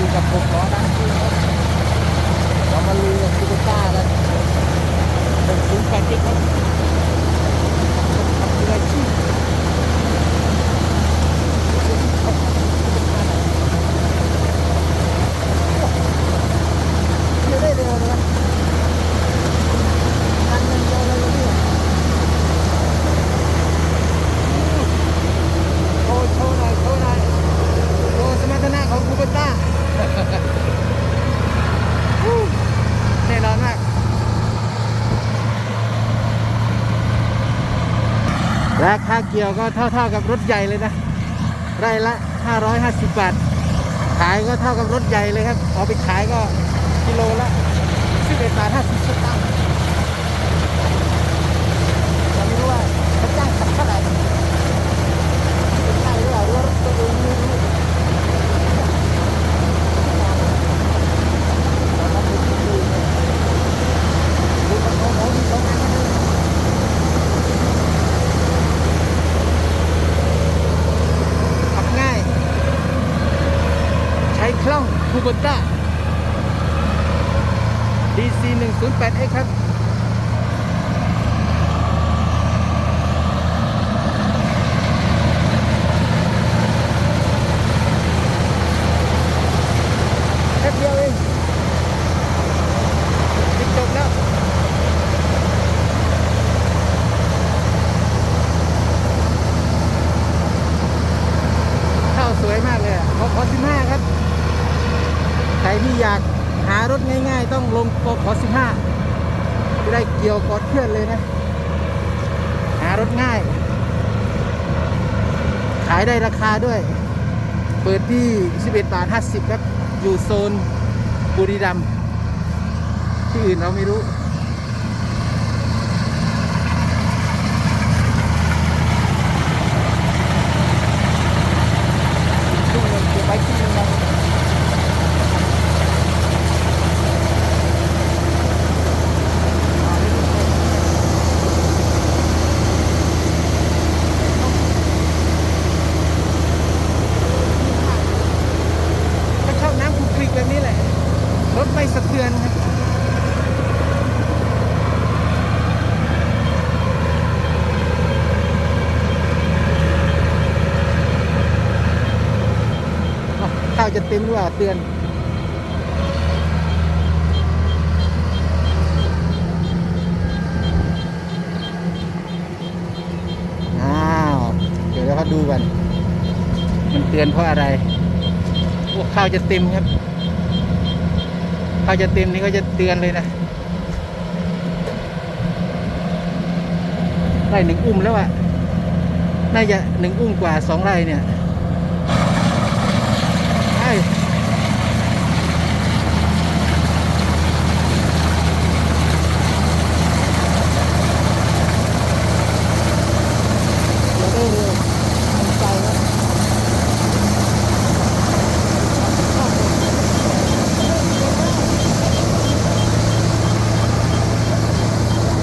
อยู่กับผมล้อด้านะเรามาลุยกับซูเปอร์ต้าแล้วเป็นศูนย์แปดเจ็ดครับทำมืออาชีพเที่ยวได้เร็วเลยนะทันเงินเดียวเลยเนี่ยโชว์โชว์หน่อยโชว์หน่อยโชว์สมรรถนะของคูเปอร์ต้า วู้แน่นอนมาก ราคาเกี่ยวก็เท่าๆกับรถใหญ่เลยนะ ไร่ละ 550 บาท ขายก็เท่ากับรถใหญ่เลยครับ เอาไปขายก็กิโลละ11บาท50สตางค์จะไม่รู้ว่าเขาจ้างขับเท่าไหร่เป็นใช่หรือเปล่าหรือว่ารถตัวเองไม่รู้เราทำเป็นที่ดีนะดูของเขาเขามีสองอันนะขับง่าย ใช้ค ล่องคูโบต้า DC 108 X ครับ แค่เดียวเองปิดจบแล้ว ข้าวสวยมากเลยอะขอขอสิบห้าครับ ใคร ที่อยากหารถง่ายๆ ต้องลงกขอสิบห้าจะได้เกี่ยวกอดเพื่อนเลยนะ หารถง่าย ขายได้ราคาด้วย เปิดที่ 11บาท50ครับ อยู่โซนบุรีรัมย์ที่อื่นเราไม่รู้ ช่วงหนึ่งเก็บไว้ที่นึงนะก็ชอบน้ำคลุกคลิกแบบนี้แหละ รถ ไม่สะเทือนครับข้าวจะเต็มหรือเปล่าเตือนอ้าวเดี๋ยวเราดูกัน มันเตือนเพราะอะไร พวกข้าวจะเต็มครับ ข้าจะเต็มนี่ก็จะเตือนเลยนะไร่หนึ่งอุ้มแล้วอะน่าจะหนึ่งอุ้มกว่าสองไร่เนี่ย ใช่เดี๋ยวได้เร็วมั่นใจแล้ว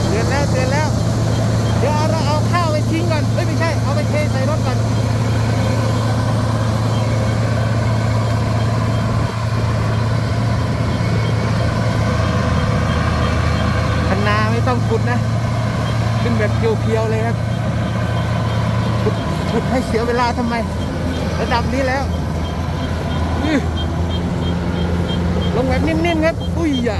เตือนแล้วเตือนแล้ว เดี๋ยวเราเอาข้าวไปทิ้งก่อนเอ้ยไม่ใช่ เอาไปเทใส่รถก่อน คันนาไม่ต้องขุดนะ ขึ้นแบบ เพียวเลยครับขุดให้เสียเวลาทำไม ระดับนี้แล้ว ลงแบบนิ่มๆครับ อุ้ยอย่า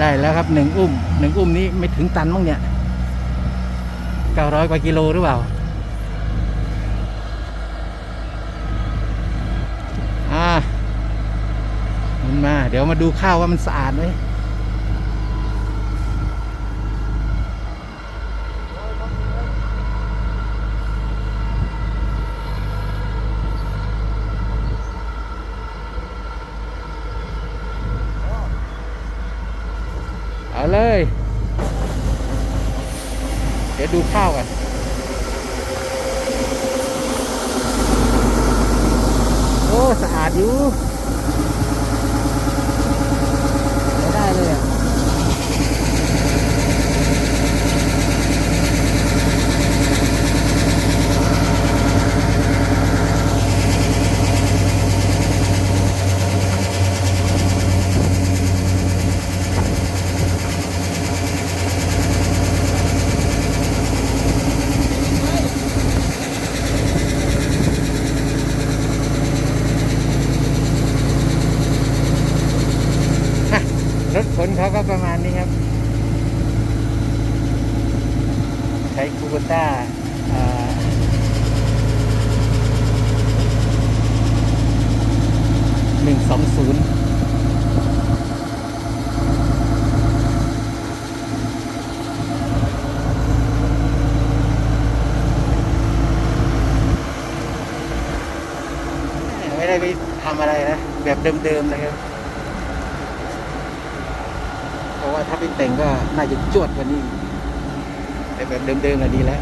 ได้แล้วครับหนึ่งอุ้มหนึ่งอุ้มนี้ไม่ถึงตันมั้งเนี่ยเก้าร้อยกว่ากิโลหรือเปล่าอ่ามันมา เดี๋ยวมาดูข้าวว่ามันสะอาดไหม เอาเลย เดี๋ยวดูข้าวกันโอ้ สะอาดอยู่ ถขนเขาก็ประมาณนี้ครับ ใช้คูบต้าหนึ่งสองศูนย์ไม่ได้ไปทำอะไรนะ แบบเดิมๆนะครับ ราะว่าถ้าเป็นแต่งก็น่าจะจวดกว่านี้แต่แบบเดิมๆก็ดีแล้ว